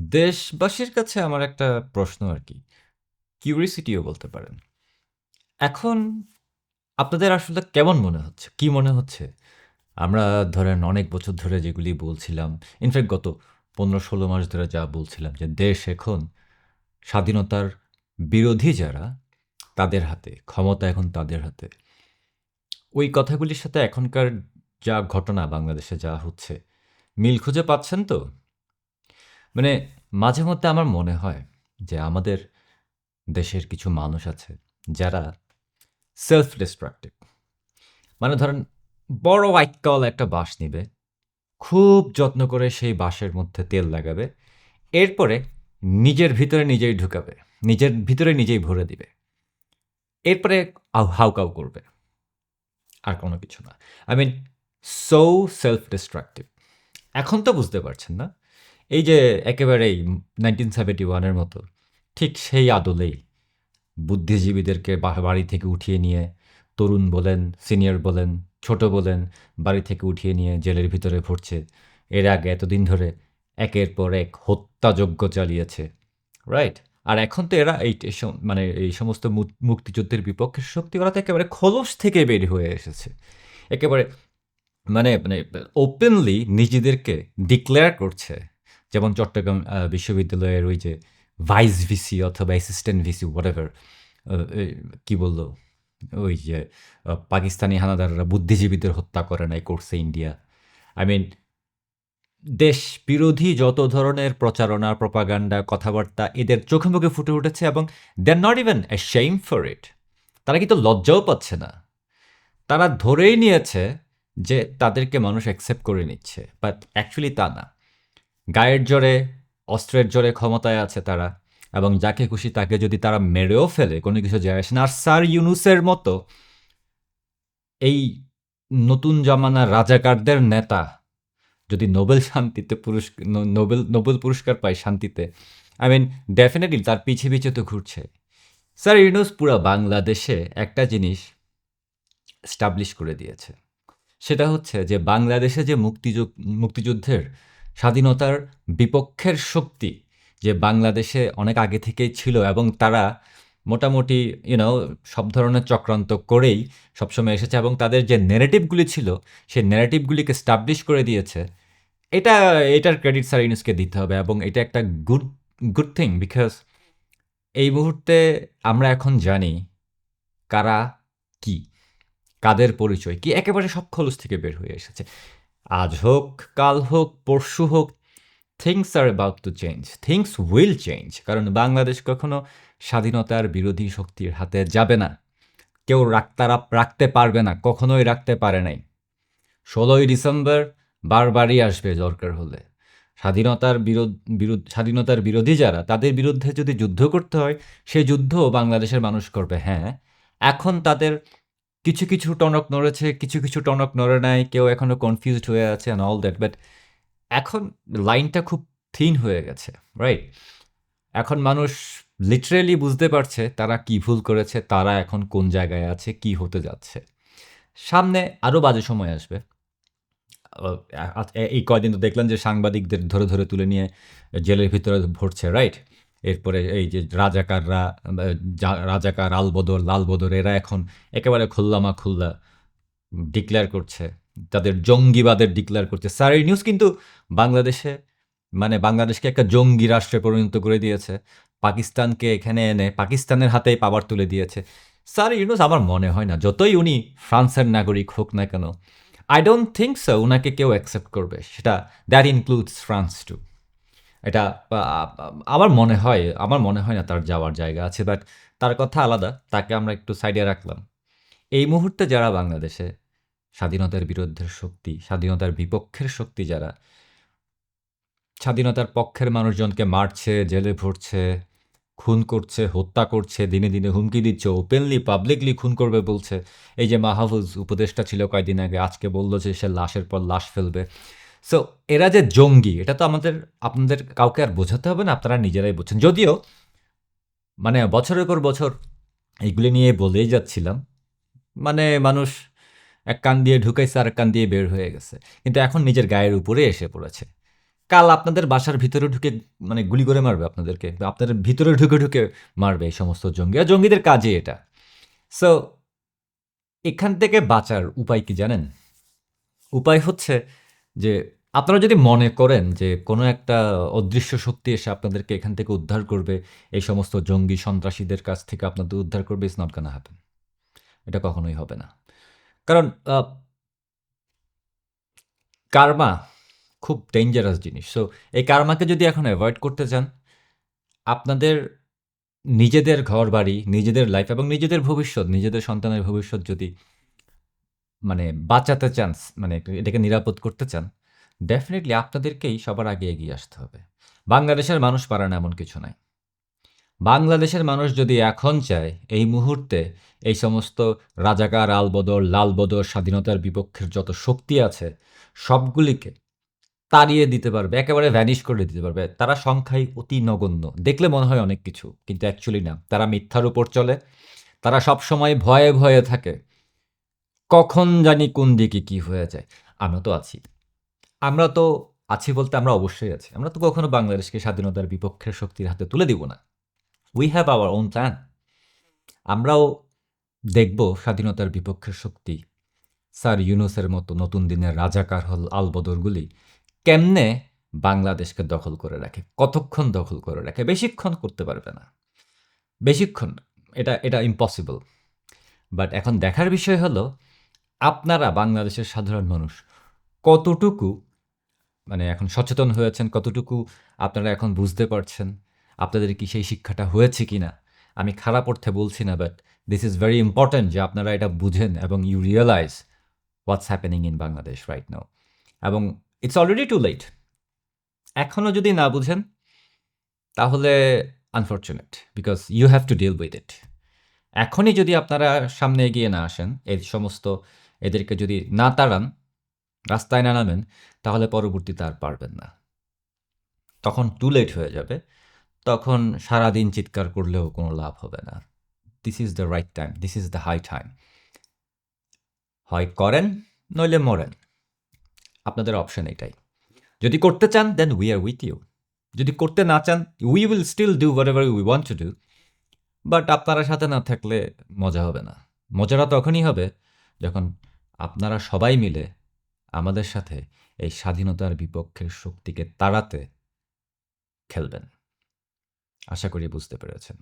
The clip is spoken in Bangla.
দেশবাসীর কাছে আমার একটা প্রশ্ন আর কি কিউরিওসিটিও বলতে পারেন। এখন আপনাদের আসলে কেমন মনে হচ্ছে? কি মনে হচ্ছে? আমরা ধরেন অনেক বছর ধরে যেগুলি বলছিলাম, ইনফ্যাক্ট গত ১৫-১৬ মাস ধরে যা বলছিলাম যে দেশ এখন স্বাধীনতার বিরোধী যারা, তাদের হাতে। ক্ষমতা এখন তাদের হাতে। ওই কথাগুলির সাথে এখনকার যা ঘটনা বাংলাদেশে যা হচ্ছে, মিল খুঁজে পাচ্ছেন তো? মানে মাঝে মধ্যে আমার মনে হয় যে আমাদের দেশের কিছু মানুষ আছে যারা সেলফ ডিস্ট্রাক্টিভ। মানে ধরেন বড় আইক্কাল একটা বাঁশ নিবে। খুব যত্ন করে সেই বাঁশের মধ্যে তেল লাগাবে। এরপরে নিজের ভিতরে নিজেই ঢুকাবে। নিজের ভিতরে নিজেই ভরে দিবে। এরপরে হাউকাউ করবে। আর কোনো কিছু না। I mean so self destructive. এখন তো বুঝতে পারছেন না? এই যে একেবারেই 1971 ওয়ানের মতো ঠিক সেই আদলেই বুদ্ধিজীবীদেরকে বাড়ি থেকে উঠিয়ে নিয়ে তরুণ বলেন, সিনিয়র বলেন, ছোট বলেন, বাড়ি থেকে উঠিয়ে নিয়ে জেলের ভিতরে ভরছে। এর আগে এতদিন ধরে একের পর এক হত্যাযজ্ঞ চালিয়েছে। রাইট? আর এখন তো এরা এই মানে এই সমস্ত মুক্তিযুদ্ধের বিপক্ষের শক্তি ওরা তো একেবারে খোলস থেকে বের হয়ে এসেছে। একেবারে মানে মানে ওপেনলি নিজেদেরকে ডিক্লেয়ার করছে। যেমন চট্টগ্রাম বিশ্ববিদ্যালয়ের ওই যে ভাইস ভিসি অথবা অ্যাসিস্ট্যান্ট ভিসি হোয়াটএভার আ এ বলল? ওই যে পাকিস্তানি হানাদাররা বুদ্ধিজীবীদের হত্যা করে নাই, করছে ইন্ডিয়া। আই মিন দেশ বিরোধী যত ধরনের প্রচারণা, প্রপাগান্ডা, কথাবার্তা এদের চোখে মুখে ফুটে উঠেছে এবং they are not even a shame for it. তারা কিন্তু লজ্জাও পাচ্ছে না। তারা ধরেই নিয়েছে যে তাদেরকে মানুষ অ্যাকসেপ্ট করে নিচ্ছে। বাট অ্যাকচুয়ালি তা না। গায়ের জোরে, অস্ত্রের জোরে ক্ষমতায় আছে তারা এবং যাকে খুশি তাকে যদি তারা মেরেও ফেলে কোনো কিছু যায় আসে না। আর স্যার ইউনুসের মতো এই নতুন জামানার রাজাকারদের নেতা যদি নোবেল শান্তিতে পুরস্ক নো নোবেল নোবেল পুরস্কার পায় শান্তিতে, আই মিন ডেফিনেটলি তার পিছে, পিছে তো ঘুরছে। স্যার ইউনুস পুরা বাংলাদেশে একটা জিনিস এস্টাবলিশ করে দিয়েছে। সেটা হচ্ছে যে বাংলাদেশে যে মুক্তিযুগ মুক্তিযুদ্ধের স্বাধীনতার বিপক্ষের শক্তি যে বাংলাদেশে অনেক আগে থেকেই ছিল এবং তারা মোটামুটি ইউ নো সব ধরনের চক্রান্ত করেই সবসময় এসেছে এবং তাদের যে ন্যারেটিভগুলি ছিল, সেই ন্যারেটিভগুলিকে এস্টাবলিশ করে দিয়েছে। এটা এটার ক্রেডিট স্যার ইউনুসকে দিতে হবে এবং এটা একটা গুড গুড থিং বিকজ এই মুহূর্তে আমরা এখন জানি কারা কি? কাদের পরিচয় কি? একেবারে সব খোলস থেকে বের হয়ে এসেছে। আজ হোক, কাল হোক, পরশু হোক, things are about to change. Things will change. কারণ বাংলাদেশ কখনো স্বাধীনতার বিরোধী শক্তির হাতে যাবে না। কেউ তারা রাখতে পারবে না। কখনোই রাখতে পারে নাই। ১৬ই ডিসেম্বর বারবারই আসবে দরকার হলে। স্বাধীনতার বিরোধ বিরোধ স্বাধীনতার বিরোধী যারা তাদের বিরুদ্ধে যদি যুদ্ধ করতে হয়, সে যুদ্ধ বাংলাদেশের মানুষ করবে। হ্যাঁ, এখন তাদের কিছু, কিছু টনক নড়েছে, কিছু, কিছু টনক নড়ে নাই। কেউ এখনও কনফিউজড হয়ে আছে অ্যান্ড অল দ্যাট। বাট এখন লাইনটা খুব থিন হয়ে গেছে। রাইট? এখন মানুষ লিটারেলি বুঝতে পারছে তারা কি ভুল করেছে, তারা এখন কোন জায়গায় আছে, কি হতে যাচ্ছে। সামনে আরও বাজে সময় আসবে। এই কয়দিন তো দেখলেন যে সাংবাদিকদের ধরে, ধরে তুলে নিয়ে জেলের ভিতরে ভরছে। রাইট? এরপরে এই যে রাজাকাররা রাজাকার, আলবদর, লালবদর এরা এখন একেবারে খোল্লামাখুল্লা ডিক্লেয়ার করছে। তাদের জঙ্গিবাদের ডিক্লেয়ার করছে। স্যার এই নিউজ কিন্তু বাংলাদেশে মানে বাংলাদেশকে একটা জঙ্গি রাষ্ট্রে পরিণত করে দিয়েছে। পাকিস্তানকে এখানে এনে পাকিস্তানের হাতেই পাওয়ার তুলে দিয়েছে। স্যার ইউনুস আমার মনে হয় না যতই উনি ফ্রান্সের নাগরিক হোক না কেন, আই ডোন্ট থিংক সো ওনাকে কেউ অ্যাকসেপ্ট করবে। সেটা দ্যাট ইনক্লুডস ফ্রান্স টু। এটা আমার মনে হয় আমার মনে হয় না তার যাওয়ার জায়গা আছে। বাট তার কথা আলাদা। তাকে আমরা একটু সাইডে রাখলাম। এই মুহূর্তে যারা বাংলাদেশে স্বাধীনতার বিরুদ্ধের শক্তি, স্বাধীনতার বিপক্ষের শক্তি যারা স্বাধীনতার পক্ষের মানুষজনকে মারছে, জেলে ভরছে, খুন করছে, হত্যা করছে, দিনে, দিনে হুমকি দিচ্ছে, ওপেনলি পাবলিকলি খুন করবে বলছে। এই যে মাহফুজ উপদেষ্টা ছিল কয়েকদিন আগে, আজকে বলল যে সে লাশের পর লাশ ফেলবে। সো এরা যে জঙ্গি, এটা তো আমাদের, আপনাদের কাউকে আর বোঝাতে হবে না। আপনারা নিজেরাই বুঝছেন। যদিও মানে বছরের পর বছর এগুলি নিয়ে বলেই যাচ্ছিলাম। মানে মানুষ এক কান দিয়ে ঢুকাইছে, আরেক কান দিয়ে বের হয়ে গেছে। কিন্তু এখন নিজের গায়ের উপরে এসে পড়েছে। কাল আপনাদের বাসার ভিতরে ঢুকে মানে গুলি করে মারবে আপনাদেরকে আপনাদের ভিতরে ঢুকে ঢুকে মারবে এই সমস্ত জঙ্গি, আর জঙ্গিদের কাজে এটা সো এখান থেকে বাঁচার উপায় কি জানেন উপায় হচ্ছে যে আপনারা যদি মনে করেন যে কোনো একটা অদৃশ্য শক্তি এসে আপনাদেরকে এখান থেকে উদ্ধার করবে, এই সমস্ত জঙ্গি সন্ত্রাসীদের কাছ থেকে আপনাদের উদ্ধার করবে ইটস নট গানা হ্যাপেন এটা কখনোই হবে না। কারণ কার্মা খুব ডেঞ্জারাস জিনিস। সো এই কার্মাকে যদি এখন অ্যাভয়েড করতে চান, আপনাদের নিজেদের ঘর বাড়ি নিজেদের লাইফ এবং নিজেদের ভবিষ্যৎ, নিজেদের সন্তানের ভবিষ্যৎ যদি মানে বাঁচাতে চান মানে এটাকে নিরাপদ করতে চান ডেফিনেটলি আপনাদেরকেই সবার আগে এগিয়ে আসতে হবে। বাংলাদেশের মানুষ পারে না এমন কিছু নাই। বাংলাদেশের মানুষ যদি এখন চায়, এই মুহূর্তে এই সমস্ত রাজাকার, আলবদর, লালবদর, স্বাধীনতার বিপক্ষের যত শক্তি আছে, সবগুলিকে তাড়িয়ে দিতে পারবে, একেবারে ভ্যানিশ করে দিতে পারবে। তারা সংখ্যায় অতি নগণ্য। দেখলে মনে হয় অনেক কিছু, কিন্তু অ্যাকচুয়ালি না। তারা মিথ্যার উপর চলে। তারা সব সময় ভয়ে ভয়ে থাকে। কখন জানি কোন দিকে কি হয়ে যায়। আমরা তো আছি। আমরা তো আছি বলতে আমরা অবশ্যই আছি। আমরা তো কখনো বাংলাদেশকে স্বাধীনতার বিপক্ষের শক্তির হাতে তুলে দিব না। We have our own plan আমরাও দেখব স্বাধীনতার বিপক্ষের শক্তি। স্যার ইউনুসের মতো নতুন দিনের রাজাকার হল আলবদরগুলি কেমনে বাংলাদেশকে দখল করে রাখে, কতক্ষণ দখল করে রাখে, বেশিক্ষণ করতে পারবে না। বেশিক্ষণ, এটা এটা ইম্পসিবল বাট এখন দেখার বিষয় হলো আপনারা বাংলাদেশের সাধারণ মানুষ, কতটুকু মানে এখন সচেতন হয়েছেন, কতটুকু আপনারা এখন বুঝতে পারছেন, আপনাদের কি সেই শিক্ষাটা হয়েছে কি না আমি খারাপ অর্থে বলছি না but this is very important যে আপনারা এটা বুঝেন এবং you realise what's happening in Bangladesh right now এবং ইটস অলরেডি টু লেট এখনও যদি না বুঝেন, তাহলে unfortunate because you have to deal with it এখনই যদি আপনারা সামনে এগিয়ে না আসেন, এই সমস্ত এদেরকে যদি না তাড়ান, রাস্তায় না নামেন, তাহলে পরবর্তীতে আর পারবেন না। তখন টু লেট হয়ে যাবে। তখন সারাদিন চিৎকার করলেও কোনো লাভ হবে না। This is the right time this is the high time হয় করেন, নইলে মরেন। আপনাদের অপশন এটাই। যদি করতে চান then we are with you যদি করতে না চান we will still do whatever we want to do but আপনারা সাথে না থাকলে মজা হবে না। মজাটা তখনই হবে যখন আপনারা সবাই মিলে আমাদের সাথে এই স্বাধীনতার বিপক্ষের শক্তিকে তাড়াতে খেলবেন। আশা করি বুঝতে পেরেছেন।